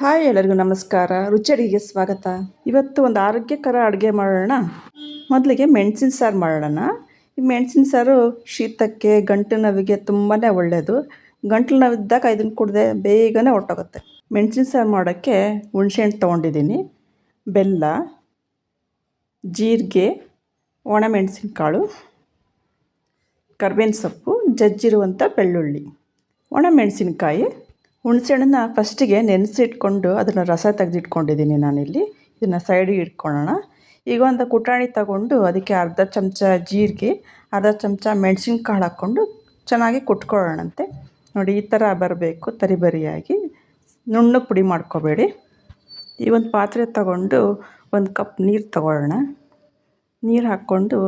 Hi ಎಲ್ಲರಿಗೂ ನಮಸ್ಕಾರ. ರುಚಿ ಅಡುಗೆಗೆ ಸ್ವಾಗತ. ಇವತ್ತು ಒಂದು ಆರೋಗ್ಯಕರ ಅಡುಗೆ ಮಾಡೋಣ. ಮೊದಲಿಗೆ ಮೆಣಸಿನ ಸಾರು ಮಾಡೋಣ. ಈ ಮೆಣಸಿನ ಸಾರು ಶೀತಕ್ಕೆ, ಗಂಟು ನೋವಿಗೆ ತುಂಬಾ ಒಳ್ಳೆಯದು ಗಂಟಲು ನೋವಿದ್ದಾಗ ಇದನ್ನು ಕುಡಿದೆ ಬೇಗನೆ ಹೊರಟೋಗುತ್ತೆ. ಮೆಣಸಿನ ಸಾರು ಮಾಡೋಕ್ಕೆ ಹುಣಸೆಹಣ್ಣು ತೊಗೊಂಡಿದ್ದೀನಿ. ಬೆಲ್ಲ, ಜೀರಿಗೆ ಒಣ ಒಣಮೆಣಸಿನ್ಕಾಳು, ಕರ್ಬೇವಿನ ಸೊಪ್ಪು, ಜಜ್ಜಿರುವಂಥ ಬೆಳ್ಳುಳ್ಳಿ, ಒಣಮೆಣಸಿನ್ಕಾಯಿ ಹುಣಸೆಹಣ್ಣನ್ನ ಫಸ್ಟಿಗೆ ನೆನೆಸಿಟ್ಕೊಂಡು ಅದನ್ನು ರಸ ತೆಗೆದಿಟ್ಕೊಂಡಿದ್ದೀನಿ ನಾನಿಲ್ಲಿ. ಇದನ್ನು ಸೈಡಿಗೆ ಇಟ್ಕೊಳ್ಳೋಣ. ಈಗ ಒಂದು ಕುಟಾಣಿ ತಗೊಂಡು ಅದಕ್ಕೆ ಅರ್ಧ ಚಮಚ ಜೀರಿಗೆ, ಅರ್ಧ ಚಮಚ ಮೆಣಸಿನ್ಕಾಳು ಹಾಕ್ಕೊಂಡು ಚೆನ್ನಾಗಿ ಕುಟ್ಕೊಳ್ಳೋಣಂತೆ. ನೋಡಿ, ಈ ಥರ ಬರಬೇಕು ತರಿಬರಿಯಾಗಿ ನುಣ್ಣಗೆ ಪುಡಿ ಮಾಡ್ಕೋಬೇಡಿ. ಈ ಒಂದು ಪಾತ್ರೆ ತಗೊಂಡು ಒಂದು ಕಪ್ ನೀರು ತಗೊಳ್ಳೋಣ. ನೀರು ಹಾಕ್ಕೊಂಡು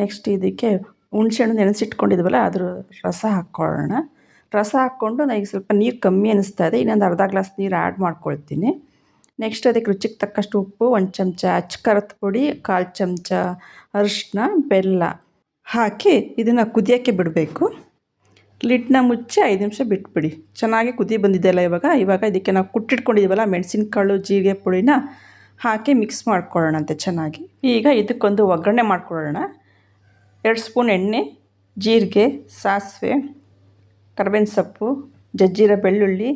ನೆಕ್ಸ್ಟ್ ಇದಕ್ಕೆ ಹುಣ್ಸೆಹಣ್ಣು ನೆನೆಸಿಟ್ಕೊಂಡಿದ್ವಲ್ಲ, ಅದ್ರ ರಸ ಹಾಕ್ಕೊಳ್ಳೋಣ. ರಸ ಹಾಕ್ಕೊಂಡು ನನಗೆ ಸ್ವಲ್ಪ ನೀರು ಕಮ್ಮಿ ಅನ್ನಿಸ್ತಾ ಇದೆ, ಇನ್ನೊಂದು ಅರ್ಧ ಗ್ಲಾಸ್ ನೀರು ಆ್ಯಡ್ ಮಾಡ್ಕೊಳ್ತೀನಿ. ನೆಕ್ಸ್ಟ್ ಅದಕ್ಕೆ ರುಚಿಗೆ ತಕ್ಕಷ್ಟು ಉಪ್ಪು, ಒಂದು ಚಮಚ ಅಚ್ಚ ಖಾರದ ಪುಡಿ, ಕಾಲು ಚಮಚ ಅರಿಶಿನ, ಬೆಲ್ಲ ಹಾಕಿ ಇದನ್ನು ಕುದಿಯೋಕ್ಕೆ ಬಿಡಬೇಕು. ಲಿಡ್ನ ಮುಚ್ಚಿ ಐದು ನಿಮಿಷ ಬಿಟ್ಬಿಡಿ. ಚೆನ್ನಾಗಿ ಕುದಿ ಬಂದಿದೆಯಲ್ಲ ಇವಾಗ ಇವಾಗ ಇದಕ್ಕೆ ನಾವು ಕುಟ್ಟಿಟ್ಕೊಂಡಿದ್ದೀವಲ್ಲ ಮೆಣಸಿನ್ಕಾಳು, ಜೀರಿಗೆ ಪುಡಿನ ಹಾಕಿ ಮಿಕ್ಸ್ ಮಾಡ್ಕೊಳ್ಳೋಣಂತೆ ಚೆನ್ನಾಗಿ. ಈಗ ಇದಕ್ಕೊಂದು ಒಗ್ಗರಣೆ ಮಾಡ್ಕೊಳ್ಳೋಣ. ಎರಡು ಸ್ಪೂನ್ ಎಣ್ಣೆ, ಜೀರಿಗೆ, ಸಾಸಿವೆ ಕರ್ಬೇವಿನ ಸೊಪ್ಪು, ಜಜ್ಜಿರ ಬೆಳ್ಳುಳ್ಳಿ,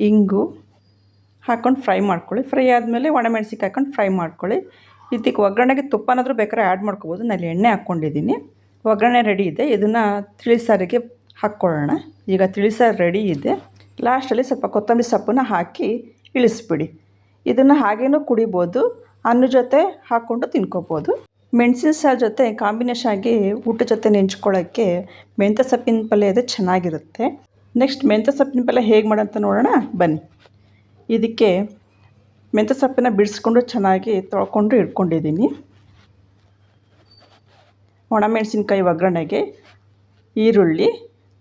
ಇಂಗು ಹಾಕ್ಕೊಂಡು ಫ್ರೈ ಮಾಡ್ಕೊಳ್ಳಿ. ಫ್ರೈ ಆದಮೇಲೆ ಒಣಮೆಣ್ಸಿನ್ಕಾಯಿ ಹಾಕ್ಕೊಂಡು ಫ್ರೈ ಮಾಡ್ಕೊಳ್ಳಿ. ಇದಕ್ಕೆ ಒಗ್ಗರಣೆಗೆ ತುಪ್ಪನಾದರೂ ಬೇಕಾದ್ರೆ ಆ್ಯಡ್ ಮಾಡ್ಕೋಬೋದು. ನಾನು ಎಣ್ಣೆ ಹಾಕ್ಕೊಂಡಿದ್ದೀನಿ. ಒಗ್ಗರಣೆ ರೆಡಿ ಇದೆ. ಇದನ್ನು ತಿಳಿಸಾರಿಗೆ ಹಾಕ್ಕೊಳ್ಳೋಣ. ಈಗ ತಿಳಿಸಾರು ರೆಡಿ ಇದೆ. ಲಾಸ್ಟಲ್ಲಿ ಸ್ವಲ್ಪ ಕೊತ್ತಂಬರಿ ಸೊಪ್ಪನ್ನ ಹಾಕಿ ಇಳಿಸ್ಬಿಡಿ. ಇದನ್ನು ಹಾಗೇನೂ ಕುಡಿಬೋದು. ಅನ್ನ ಜೊತೆ ಹಾಕ್ಕೊಂಡು ತಿನ್ಕೋಬೋದು. ಮೆಣಸಿನ ಸಾರು ಜೊತೆ ಕಾಂಬಿನೇಷನ್ ಆಗಿ ಊಟ ಜೊತೆ ನೆಂಚ್ಕೊಳ್ಳೋಕ್ಕೆ ಮೆಂತ್ಯ ಸೊಪ್ಪಿನ ಪಲ್ಯ ಇದೆ ಚೆನ್ನಾಗಿರುತ್ತೆ. ನೆಕ್ಸ್ಟ್ ಮೆಂತ್ಯ ಸೊಪ್ಪಿನ ಪಲ್ಯ ಹೇಗೆ ಮಾಡೋಂತ ನೋಡೋಣ, ಬನ್ನಿ. ಇದಕ್ಕೆ ಮೆಂತ್ಯ ಸೊಪ್ಪನ್ನ ಬಿಡಿಸ್ಕೊಂಡು ಚೆನ್ನಾಗಿ ತೊಳ್ಕೊಂಡು ಇಟ್ಕೊಂಡಿದ್ದೀನಿ. ಒಣಮೆಣಸಿನ್ಕಾಯಿ ಒಗ್ಗರಣೆಗೆ ಈರುಳ್ಳಿ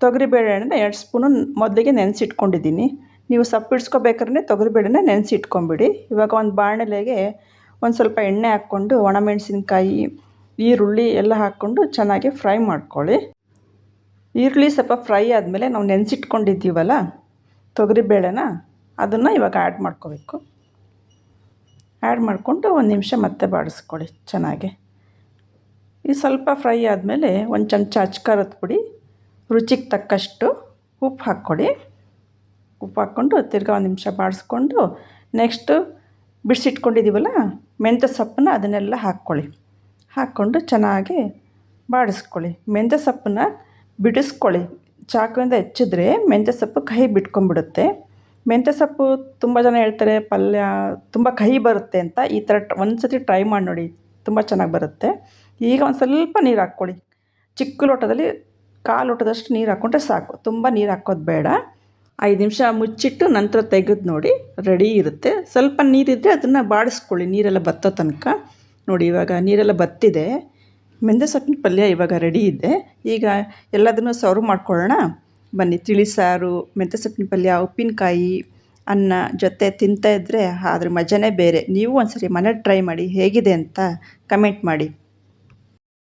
ತೊಗರಿಬೇಳೆನ ಎರಡು ಸ್ಪೂನು ಮೊದಲಿಗೆ ನೆನೆಸಿಟ್ಕೊಂಡಿದ್ದೀನಿ. ನೀವು ಸೊಪ್ಪು ಬಿಡಿಸ್ಕೋಬೇಕಾದ್ರೆ ತೊಗರಿಬೇಳೆನ ನೆನೆಸಿಟ್ಕೊಂಬಿಡಿ. ಇವಾಗ ಒಂದು ಬಾಣಲೆಗೆ ಒಂದು ಸ್ವಲ್ಪ ಎಣ್ಣೆ ಹಾಕ್ಕೊಂಡು ಒಣಮೆಣಸಿನ್ಕಾಯಿ ಈರುಳ್ಳಿ ಎಲ್ಲ ಹಾಕ್ಕೊಂಡು ಚೆನ್ನಾಗಿ ಫ್ರೈ ಮಾಡ್ಕೊಳ್ಳಿ. ಈರುಳ್ಳಿ ಸ್ವಲ್ಪ ಫ್ರೈ ಆದಮೇಲೆ ನಾವು ನೆನೆಸಿಟ್ಕೊಂಡಿದ್ದೀವಲ್ಲ ತೊಗರಿಬೇಳೆನ ಅದನ್ನು ಇವಾಗ ಆ್ಯಡ್ ಮಾಡ್ಕೋಬೇಕು. ಆ್ಯಡ್ ಮಾಡಿಕೊಂಡು ಒಂದು ನಿಮಿಷ ಮತ್ತೆ ಬಾಡಿಸ್ಕೊಳ್ಳಿ ಚೆನ್ನಾಗಿ. ಈ ಸ್ವಲ್ಪ ಫ್ರೈ ಆದಮೇಲೆ ಒಂದು ಚಮಚ ಅಚ್ಕಾರದ ಪುಡಿ, ರುಚಿಗೆ ತಕ್ಕಷ್ಟು ಉಪ್ಪು ಹಾಕ್ಕೊಳ್ಳಿ. ಉಪ್ಪು ಹಾಕ್ಕೊಂಡು ತಿರ್ಗಾ ಒಂದು ನಿಮಿಷ ಬಾಡಿಸ್ಕೊಂಡು ನೆಕ್ಸ್ಟು ಬಿಡಿಸಿಟ್ಕೊಂಡಿದ್ದೀವಲ್ಲ ಮೆಂತ್ಯ ಸೊಪ್ಪನ್ನ ಅದನ್ನೆಲ್ಲ ಹಾಕ್ಕೊಳ್ಳಿ. ಹಾಕ್ಕೊಂಡು ಚೆನ್ನಾಗಿ ಬಾಡಿಸ್ಕೊಳ್ಳಿ. ಮೆಂತ್ಯ ಸೊಪ್ಪನ್ನ ಬಿಡಿಸ್ಕೊಳ್ಳಿ. ಚಾಕುವಿಂದ ಹೆಚ್ಚಿದ್ರೆ ಮೆಂತ್ಯ ಸೊಪ್ಪು ಕಹಿ ಬಿಟ್ಕೊಂಡ್ಬಿಡುತ್ತೆ. ಮೆಂತ್ಯ ಸೊಪ್ಪು ತುಂಬ ಜನ ಹೇಳ್ತಾರೆ, ಪಲ್ಯ ತುಂಬ ಕಹಿ ಬರುತ್ತೆ ಅಂತ. ಈ ಥರ ಒಂದು ಸತಿ ಟ್ರೈ ಮಾಡಿ ನೋಡಿ, ತುಂಬ ಚೆನ್ನಾಗಿ ಬರುತ್ತೆ. ಈಗ ಒಂದು ಸ್ವಲ್ಪ ನೀರು ಹಾಕ್ಕೊಳ್ಳಿ. ಚಿಕ್ಕ ಲೋಟದಲ್ಲಿ ಕಾಲು ಲೋಟದಷ್ಟು ನೀರು ಹಾಕ್ಕೊಂಡ್ರೆ ಸಾಕು. ತುಂಬ ನೀರು ಹಾಕೋದು ಬೇಡ. ಐದು ನಿಮಿಷ ಮುಚ್ಚಿಟ್ಟು ನಂತರ ತೆಗೆದು ನೋಡಿ, ರೆಡಿ ಇರುತ್ತೆ. ಸ್ವಲ್ಪ ನೀರಿದ್ದರೆ ಅದನ್ನು ಬಾಡಿಸ್ಕೊಳ್ಳಿ. ನೀರೆಲ್ಲ ಬತ್ತೋ ತನಕ. ನೋಡಿ, ಇವಾಗ ನೀರೆಲ್ಲ ಬತ್ತಿದೆ. ಮೆಂತ್ಯ ಸೊಪ್ಪಿನ ಪಲ್ಯ ಇವಾಗ ರೆಡಿ ಇದೆ. ಈಗ ಎಲ್ಲದನ್ನು ಸರ್ವ್ ಮಾಡ್ಕೊಳ್ಳೋಣ. ಬನ್ನಿ ತಿಳಿಸಾರು ಮೆಂತ್ಯ ಸೊಪ್ಪಿನ ಪಲ್ಯ, ಉಪ್ಪಿನಕಾಯಿ, ಅನ್ನ ಜೊತೆ ತಿಂತಾ ಇದ್ದರೆ ಅದ್ರ ಮಜಾನೇ ಬೇರೆ. ನೀವು ಒಂದು ಸರಿ ಮನೇಲಿ ಟ್ರೈ ಮಾಡಿ, ಹೇಗಿದೆ ಅಂತ ಕಮೆಂಟ್ ಮಾಡಿ.